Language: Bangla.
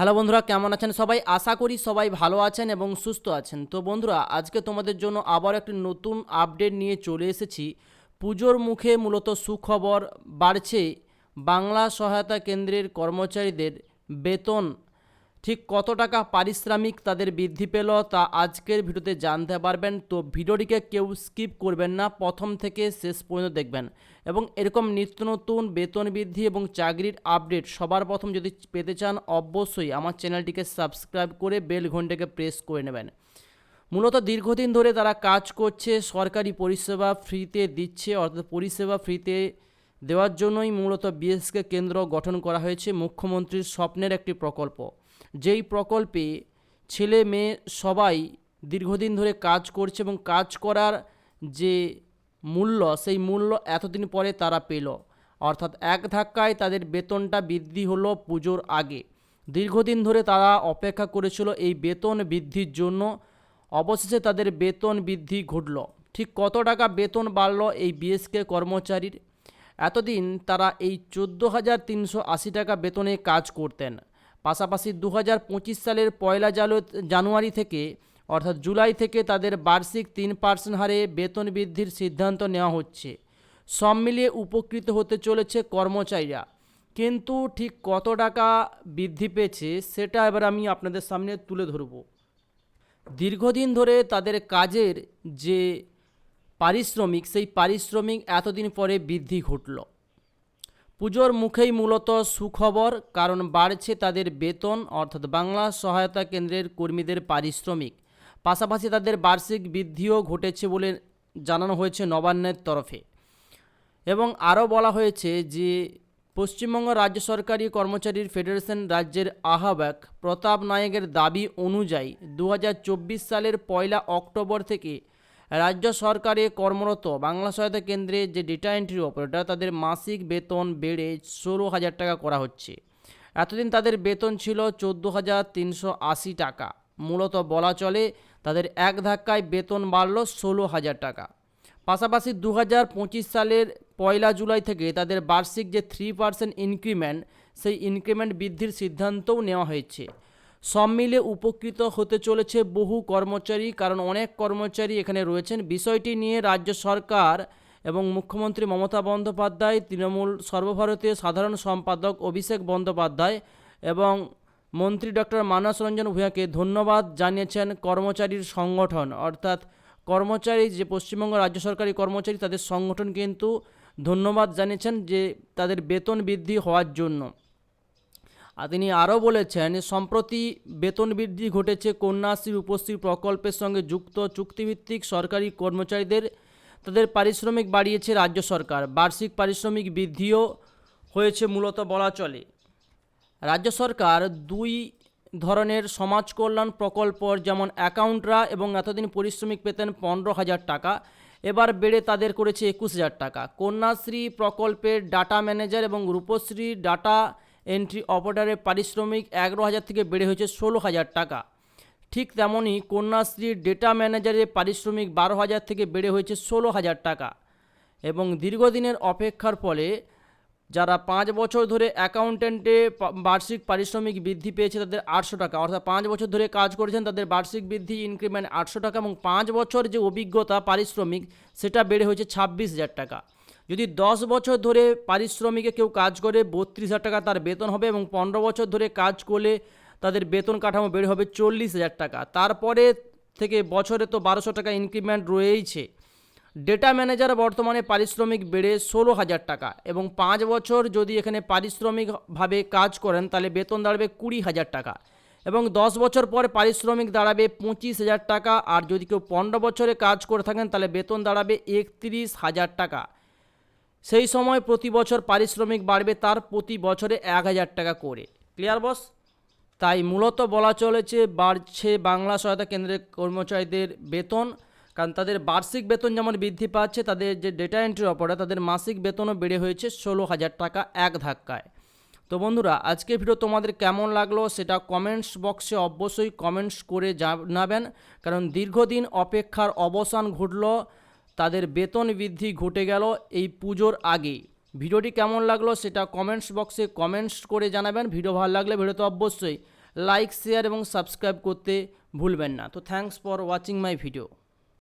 হ্যালো বন্ধুরা, কেমন আছেন সবাই? আশা করি সবাই ভালো আছেন এবং সুস্থ আছেন। তো বন্ধুরা, আজকে তোমাদের জন্য আবার একটি নতুন আপডেট নিয়ে চলে এসেছি। পুজোর মুখে মূলত সুখবর বাড়ছে বাংলা সহায়তা কেন্দ্রের কর্মচারীদের বেতন ঠিক কত টাকা পারিশ্রমিক তাদের বৃদ্ধি পেল তা আজকের ভিডিওতে জানতে পারবেন। তো ভিডিওটিকে কেউ স্কিপ করবেন না, প্রথম থেকে শেষ পর্যন্ত দেখবেন। এবং এরকম নিত্য নতুন বেতন বৃদ্ধি এবং চাকরির আপডেট সবার প্রথম যদি পেতে চান, অবশ্যই আমার চ্যানেলটিকে সাবস্ক্রাইব করে বেল ঘন্টাকে প্রেস করে নেবেন। মূলত দীর্ঘদিন ধরে তারা কাজ করছে, সরকারি পরিষেবা ফ্রিতে দিচ্ছে, অর্থাৎ পরিষেবা ফ্রিতে দেওয়ার জন্যই মূলত বিএসকে কেন্দ্র গঠন করা হয়েছে। মুখ্যমন্ত্রীর স্বপ্নের একটি প্রকল্প। যেই প্রকল্পে ছেলে মেয়ে সবাই দীর্ঘদিন ধরে কাজ করছে এবং কাজ করার যে মূল্য, সেই মূল্য এতদিন পরে তারা পেল। অর্থাৎ এক ধাক্কায় তাদের বেতনটা বৃদ্ধি হলো পুজোর আগে। দীর্ঘদিন ধরে তারা অপেক্ষা করেছিল এই বেতন বৃদ্ধির জন্য। অবশেষে তাদের বেতন বৃদ্ধি ঘটল। ঠিক কত টাকা বেতন বাড়ল এই বিএসকে কর্মচারীর? এতদিন তারা এই চোদ্দ হাজার তিনশো আশি টাকা বেতনে কাজ করতেন। পাশাপাশি দু হাজার পঁচিশ সালের পয়লা জানুয়ারি থেকে, অর্থাৎ জুলাই থেকে তাদের বার্ষিক তিন পার্সেন্ট হারে বেতন বৃদ্ধির সিদ্ধান্ত নেওয়া হচ্ছে। সব মিলিয়ে উপকৃত হতে চলেছে কর্মচারীরা। কিন্তু ঠিক কত টাকা বৃদ্ধি পেয়েছে সেটা এবার আমি আপনাদের সামনে তুলে ধরবো। দীর্ঘদিন ধরে তাদের কাজের যে পারিশ্রমিক, সেই পারিশ্রমিক এতদিন পরে বৃদ্ধি ঘটল। পুজোর মুখেই মূলত সুখবর, কারণ বাড়ছে তাদের বেতন, অর্থাৎ বাংলা সহায়তা কেন্দ্রের কর্মীদের পারিশ্রমিক। পাশাপাশি তাদের বার্ষিক বৃদ্ধিও ঘটেছে বলে জানানো হয়েছে নবান্নের তরফে। এবং আরও বলা হয়েছে যে, পশ্চিমবঙ্গ রাজ্য সরকারি কর্মচারীর ফেডারেশন রাজ্যের আহ্বায়ক প্রতাপ নায়েকের দাবি অনুযায়ী দু হাজার চব্বিশ সালের পয়লা অক্টোবর থেকে রাজ্য সরকারে কর্মরত বাংলা সহায়তা কেন্দ্রে যে ডেটা এন্ট্রি অপারেটর তাদের মাসিক বেতন বেড়ে ষোলো হাজার টাকা করা হচ্ছে। এতদিন তাদের বেতন ছিল চোদ্দ হাজার তিনশো আশি টাকা। মূলত বলা চলে, তাদের এক ধাক্কায় বেতন বাড়ল ষোলো হাজার টাকা। পাশাপাশি দু হাজার পঁচিশ সালের পয়লা জুলাই থেকে তাদের বার্ষিক যে থ্রি পার্সেন্ট ইনক্রিমেন্ট সেই ইনক্রিমেন্ট বৃদ্ধির সিদ্ধান্তও নেওয়া হয়েছে। সব মিলে উপকৃত হতে চলেছে বহু কর্মচারী, কারণ অনেক কর্মচারী এখানে রয়েছেন। বিষয়টি নিয়ে রাজ্য সরকার এবং মুখ্যমন্ত্রী মমতা বন্দ্যোপাধ্যায়, তৃণমূল সর্বভারতীয় সাধারণ সম্পাদক অভিষেক বন্দ্যোপাধ্যায় এবং মন্ত্রী ডক্টর মানস রঞ্জন ভূঁয়াকে ধন্যবাদ জানিয়েছেন কর্মচারীর সংগঠন। অর্থাৎ কর্মচারী, যে পশ্চিমবঙ্গ রাজ্য সরকারি কর্মচারী, তাদের সংগঠন কিন্তু ধন্যবাদ জানিয়েছেন যে তাদের বেতন বৃদ্ধি হওয়ার জন্য। তিনি আরও বলেছেন, সম্প্রতি বেতন বৃদ্ধি ঘটেছে কন্যাশ্রী উপশ্রী প্রকল্পের সঙ্গে যুক্ত চুক্তিভিত্তিক সরকারি কর্মচারীদের। তাদের পারিশ্রমিক বাড়িয়েছে রাজ্য সরকার। বার্ষিক পারিশ্রমিক বৃদ্ধিও হয়েছে মূলত বলা চলে। রাজ্য সরকার দুই ধরনের সমাজ কল্যাণ প্রকল্প যেমন অ্যাকাউন্টরা এবং এতদিন পরিশ্রমিক পেতেন পনেরো হাজার টাকা, এবার বেড়ে তাদের করেছে একুশ হাজার টাকা। কন্যাশ্রী প্রকল্পের ডাটা ম্যানেজার এবং রূপশ্রী ডাটা এন্ট্রি অপারেটরের পারিশ্রমিক এগারো হাজার থেকে বেড়ে হয়েছে ষোলো হাজার টাকা। ঠিক তেমনই কন্যাশ্রীর ডেটা ম্যানেজারের পারিশ্রমিক বারো হাজার থেকে বেড়ে হয়েছে ষোলো হাজার টাকা। এবং দীর্ঘদিনের অপেক্ষার ফলে যারা পাঁচ বছর ধরে অ্যাকাউন্টেন্টে বার্ষিক পারিশ্রমিক বৃদ্ধি পেয়েছে তাদের আটশো টাকা। অর্থাৎ পাঁচ বছর ধরে কাজ করেছেন তাদের বার্ষিক বৃদ্ধি ইনক্রিমেন্ট আটশো টাকা এবং পাঁচ বছর যে অভিজ্ঞতা পারিশ্রমিক, সেটা বেড়ে হয়েছে ছাব্বিশ হাজার টাকা। যদি দশ বছর ধরে পারিশ্রমিকে কেউ কাজ করে, বত্রিশ হাজার টাকা তার বেতন হবে এবং পনেরো বছর ধরে কাজ করলে তাদের বেতন কাঠামো বেড়ে হবে চল্লিশ হাজার টাকা। তারপরে থেকে বছরে তো বারোশো টাকা ইনক্রিমেন্ট রয়েইছে। ডেটা ম্যানেজার বর্তমানে পারিশ্রমিক বেড়ে ষোলো হাজার টাকা এবং পাঁচ বছর যদি এখানে পারিশ্রমিকভাবে কাজ করেন, তাহলে বেতন দাঁড়াবে কুড়ি হাজার টাকা এবং দশ বছর পর পারিশ্রমিক দাঁড়াবে পঁচিশ হাজার টাকা। আর যদি কেউ পনেরো বছরে কাজ করে থাকেন, তাহলে বেতন দাঁড়াবে একত্রিশ হাজার টাকা। সেই সময় প্রতি বছর পারিশ্রমিক বাড়বে তার প্রতি বছরে এক হাজার টাকা করে। Clear, boss? তাই মূলত বলা চলেছে, বাড়ছে বাংলা সহায়তা কেন্দ্রের কর্মচারীদের বেতন, কারণ তাদের বার্ষিক বেতন যেমন বৃদ্ধি পাচ্ছে, তাদের যে ডেটা এন্ট্রি অপারেটর তাদের মাসিক বেতনও বেড়ে হয়েছে ষোলো হাজার টাকা এক ধাক্কায়। তো বন্ধুরা, আজকের ভিডিও তোমাদের কেমন লাগল সেটা কমেন্টস বক্সে অবশ্যই কমেন্টস করে জানাবেন, কারণ দীর্ঘদিন অপেক্ষার অবসান ঘটলো। তাদের বেতন বৃদ্ধি ঘটে গেল এই পুজোর আগে ভিডিওটি কেমন লাগল সেটা কমেন্টস বক্সে কমেন্টস করে জানাবেন। ভিডিও ভালো লাগলে ভিডিওতে অবশ্যই লাইক শেয়ার এবং সাবস্ক্রাইব করতে ভুলবেন না। তো thanks for watching my video